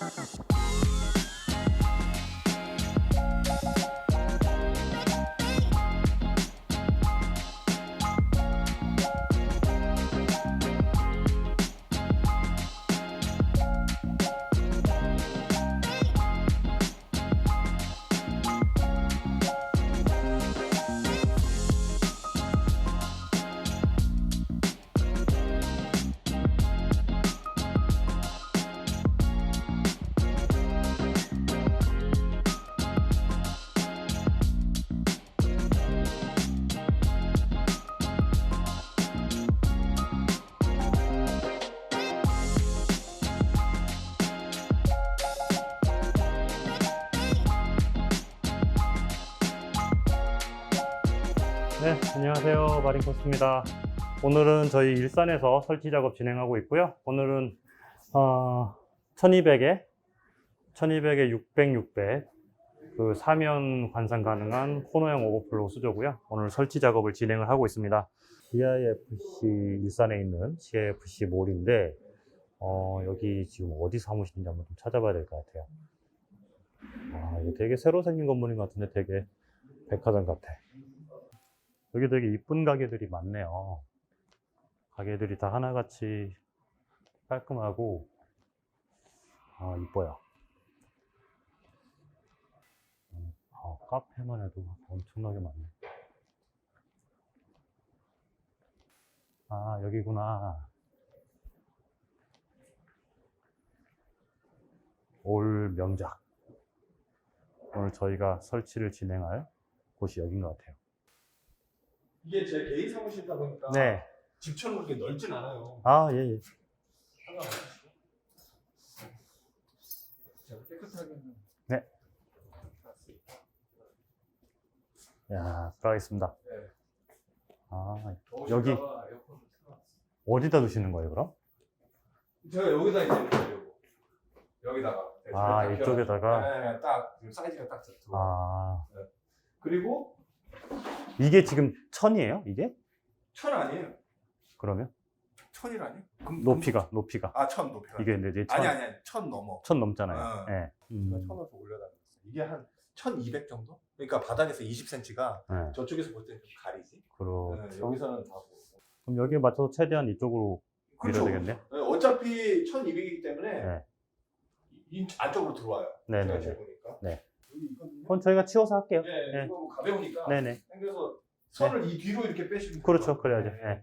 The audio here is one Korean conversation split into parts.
Gracias. 네, 안녕하세요. 마린코스입니다. 오늘은 저희 일산에서 설치 작업 진행하고 있고요. 오늘은 어, 1200에 1200에 600, 600, 그 사면 관상 가능한 코너형 오버플로우 수조고요. 오늘 설치 작업을 진행을 하고 있습니다. CIFC 일산에 있는 CIFC 몰인데 어, 여기 지금 어디 사무실인지 한번 좀 찾아봐야 될 것 같아요. 아, 이거 되게 새로 생긴 건물인 것 같은데 되게 백화점 같아. 여기 되게 이쁜 가게들이 많네요. 가게들이 다 하나같이 깔끔하고, 아, 이뻐요. 음, 아, 카페만 해도 엄청나게 많네. 아, 여기구나. 올 명작. 오늘 저희가 설치를 진행할 곳이 여긴 것 같아요. 이게 제 개인 사무실이다 보니까 네. 집처럼 그렇게 넓진 않아요. 아, 예, 예. 상관없으시고. 제가 깨끗하게는 네. 야, 들어가겠습니다. 네. 아, 더우실까 여기- 봐 에어컨을 틀어놨어요. 어디다 두시는 거예요, 그럼? 제가 여기다 이제 놓으려고. 여기다가. 네, 아, 저기 딱 이쪽에다가? 펴- 네, 딱 지금 사이즈가 딱 들어. 아, 그리고 이게 지금 천이에요? 이게? 천 아니에요? 그러면? 천이라니? 금, 높이가, 높이가. 아, 천 높이가. 이게 근데 이제 천, 아니 아니 아니. 천 넘어. 천 넘잖아요. 아. 예. 제가 음, 천을 더 올려달라고 했어요. 이게 한 1200 정도? 그러니까 바닥에서 20cm가 예. 저쪽에서 볼 때는 좀 가리지. 네, 그렇죠. 여기서는 다 보고. 그럼 여기에 맞춰서 최대한 이쪽으로 밀어야 되겠네? 네, 어차피 1200이기 때문에 네. 이 안쪽으로 들어와요. 네네네. 제가 재보니까. 네. 여기 있거든요. 그건 저희가 치워서 할게요. 네, 네. 이거 뭐 가벼우니까 네네. 당겨서 선을 이 뒤로 이렇게 빼시면 그렇죠. 그래야죠. 네.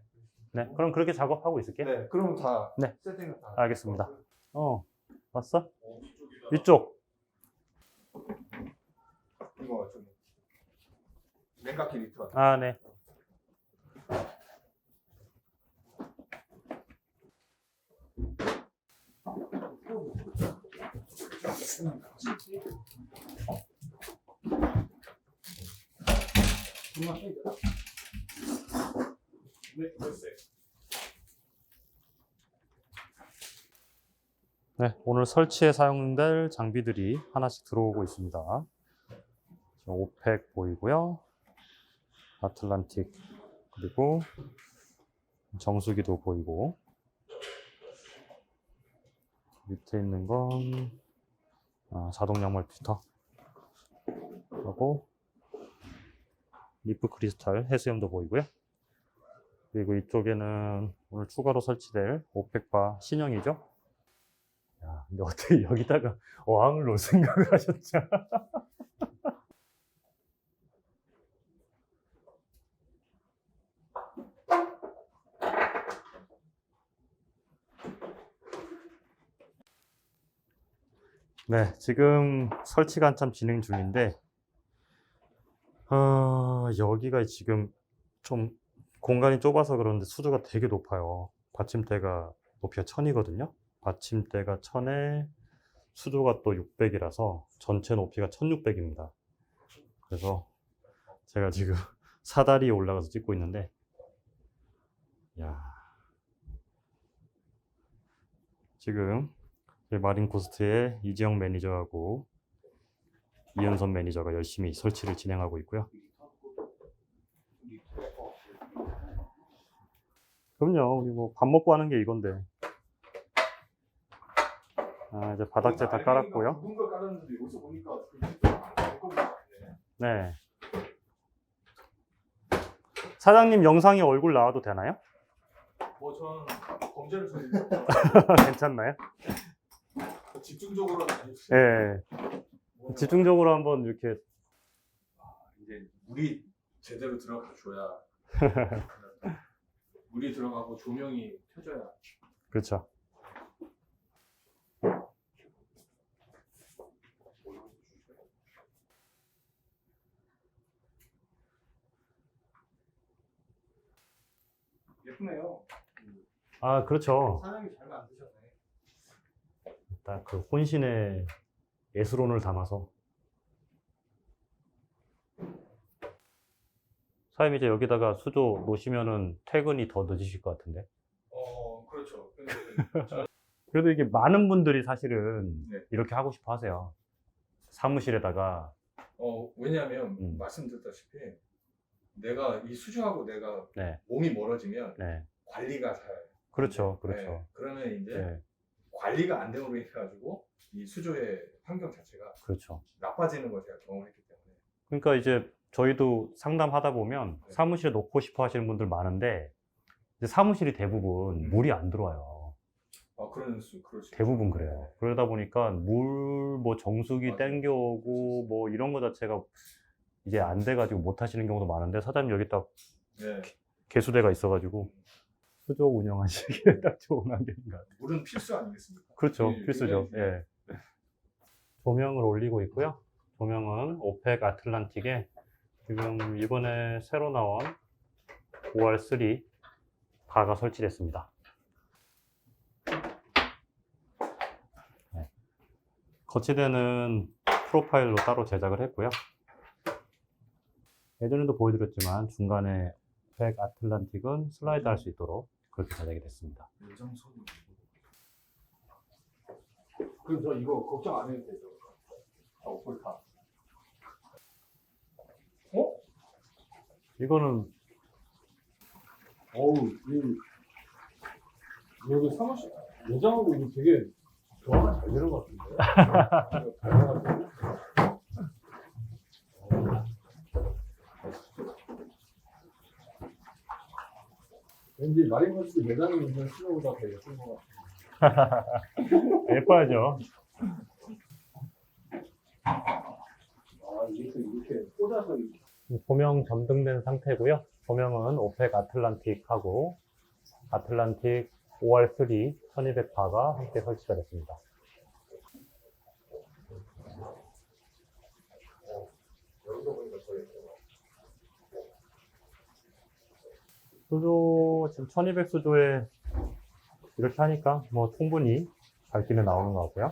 네. 그럼 그렇게 작업하고 있을게요. 네, 그럼 다 네. 세팅을 다. 알겠습니다. 어, 봤어? 어. 이쪽. 이거 좀 냉각기 밑으로. 아, 네. 네, 오늘 설치에 사용될 장비들이 하나씩 들어오고 있습니다. 오펙 보이고요. 아틀란틱 그리고 정수기도 보이고 밑에 있는 건 아, 자동 양말 피터 하고 리프 크리스탈 해수염도 보이고요. 그리고 이쪽에는 오늘 추가로 설치될 오펙바 신형이죠. 야, 근데 어떻게 여기다가 어항을 놓을 생각을 하셨죠? 네, 지금 설치가 한참 진행 중인데, 어, 여기가 지금 좀 공간이 좁아서 그런데 수조가 되게 높아요. 받침대가 높이가 1000이거든요. 받침대가 1000에 수조가 또 600이라서 전체 높이가 1600입니다. 그래서 제가 지금 사다리에 올라가서 찍고 있는데, 야 지금 마린 코스트의 이지영 매니저하고 이현선 매니저가 열심히 설치를 진행하고 있고요. 그럼요. 우리 뭐 밥 먹고 하는 게 이건데. 아, 이제 바닥재 다 깔았고요. 네. 사장님 영상에 얼굴 나와도 되나요? 뭐 저는 범죄를 저는 괜찮나요? 집중적으로 아니 예. 집중적으로 한번 이렇게 이제 물이 제대로 들어가 줘야 물이 들어가고 조명이 켜져야 그렇죠. 예쁘네요. 아, 그렇죠. 사장님 잘 만드셨네. 딱 그 혼신의 예술혼을 담아서. 사장님 이제 여기다가 수조 놓으시면은 퇴근이 더 늦으실 것 같은데. 어 그렇죠. 근데 그래도 이게 많은 분들이 사실은 네. 이렇게 하고 싶어 하세요. 사무실에다가. 어 왜냐하면 음. 말씀드렸다시피 내가 이 수주하고 내가 네, 몸이 멀어지면 네. 관리가 잘 그렇죠, 그렇죠. 네, 그러면 이제 네, 관리가 안 됨으로 인해 가지고 이 수조의 환경 자체가 그렇죠. 나빠지는 걸 제가 경험했기 때문에 그러니까 이제 저희도 상담하다 보면 네. 사무실에 놓고 싶어 하시는 분들 많은데 이제 사무실이 대부분 음. 물이 안 들어와요. 아 그런 수 그럴 수 대부분 있죠. 그래요. 그러다 보니까 물 뭐 정수기 맞아요. 땡겨오고 뭐 이런 거 자체가 이제 안 돼가지고 못 하시는 경우도 많은데 사장님 여기 딱 네. 개수대가 있어가지고 수조 운영하시기에 딱 좋은 환경인 것 같아요. 물은 필수 아니겠습니까? 그렇죠. 네, 필수죠. 예. 조명을 올리고 있고요. 조명은 오펙 아틀란틱에 지금 이번에 새로 나온 5R3 바가 설치됐습니다. 네. 거치대는 프로파일로 따로 제작을 했고요. 예전에도 보여드렸지만 중간에 오펙 아틀란틱은 슬라이드 할 수 있도록 그렇게 제작이 됐습니다. 소금. 그럼 저 이거 걱정 안 해도 되죠? 아, 오폴카. 어? 이거는 어우, 이, 여기 사무실, 매장하고 이거 되게 조화가 잘 되는 것 같은데? 잘 돼가지고. 왠지 마린버스 매장에 있는 신호보다 더 예쁜 것 같아. 예뻐야죠. 아, 이렇게, 꽂아서 이렇게. 조명 점등된 상태고요. 조명은 오펙 아틀란틱하고 아틀란틱 5R3 1200바가 함께 설치가 됐습니다. 수조, 지금 1200 수조에 이렇게 하니까 뭐 충분히 밝기는 나오는 것 같고요.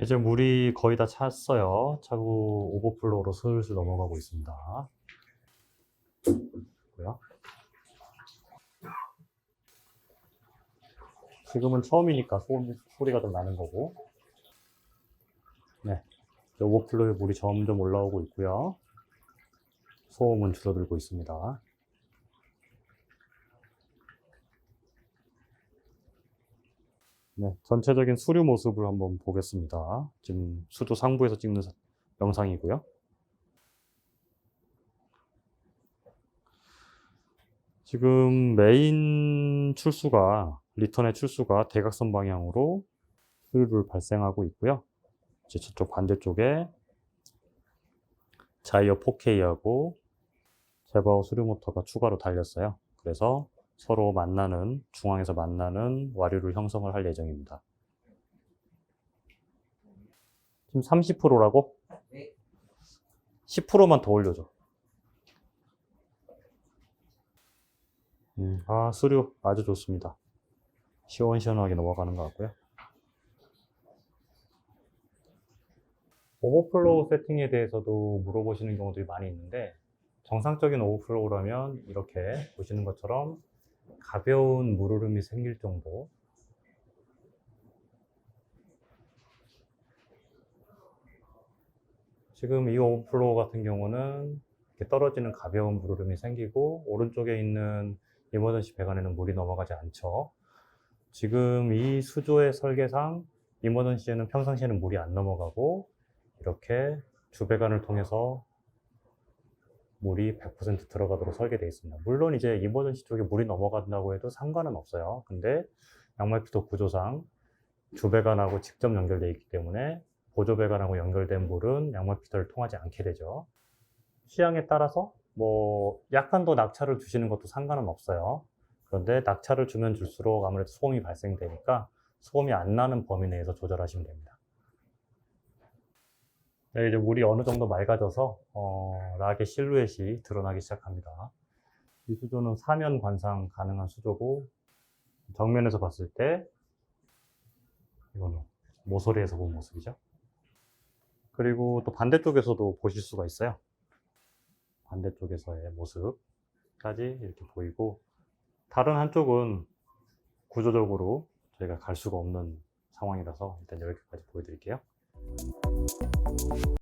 이제 물이 거의 다 찼어요. 차고 오버플로우로 슬슬 넘어가고 있습니다. 지금은 처음이니까 소음, 소리가 좀 나는 거고. 네. 오버플로우에 물이 점점 올라오고 있고요. 소음은 줄어들고 있습니다. 네, 전체적인 수류 모습을 한번 보겠습니다. 지금 수조 상부에서 찍는 사- 영상이고요. 지금 메인 출수가 리턴의 출수가 대각선 방향으로 수류를 발생하고 있고요. 이제 저쪽 반대쪽에 자이어 4K하고 제바오 수류 모터가 추가로 달렸어요. 그래서 서로 만나는 중앙에서 만나는 와류를 형성을 할 예정입니다. 지금 30%라고? 네. 10%만 더 올려줘. 음, 아, 수류 아주 좋습니다. 시원시원하게 넘어가는 것 같고요. 오버플로우 세팅에 대해서도 물어보시는 경우들이 많이 있는데 정상적인 오버플로우라면 이렇게 보시는 것처럼 가벼운 물흐름이 생길 정도 지금 이 오버플로우 같은 경우는 이렇게 떨어지는 가벼운 물흐름이 생기고 오른쪽에 있는 이머전시 배관에는 물이 넘어가지 않죠. 지금 이 수조의 설계상 이머전시에는 평상시에는 물이 안 넘어가고 이렇게 주배관을 통해서 물이 100% 들어가도록 설계되어 있습니다. 물론 이제 이머전시 쪽에 물이 넘어간다고 해도 상관은 없어요. 근데 양말 필터 구조상 주배관하고 직접 연결되어 있기 때문에 보조배관하고 연결된 물은 양말 필터를 통하지 않게 되죠. 취향에 따라서 뭐 약간 더 낙차를 주시는 것도 상관은 없어요. 그런데 낙차를 주면 줄수록 아무래도 소음이 발생되니까 소음이 안 나는 범위 내에서 조절하시면 됩니다. 네, 이제 물이 어느 정도 맑아져서 어, 락의 실루엣이 드러나기 시작합니다. 이 수조는 사면 관상 가능한 수조고 정면에서 봤을 때 이거는 모서리에서 본 모습이죠. 그리고 또 반대쪽에서도 보실 수가 있어요. 반대쪽에서의 모습까지 이렇게 보이고 다른 한쪽은 구조적으로 저희가 갈 수가 없는 상황이라서 일단 여기까지 보여드릴게요. Thank you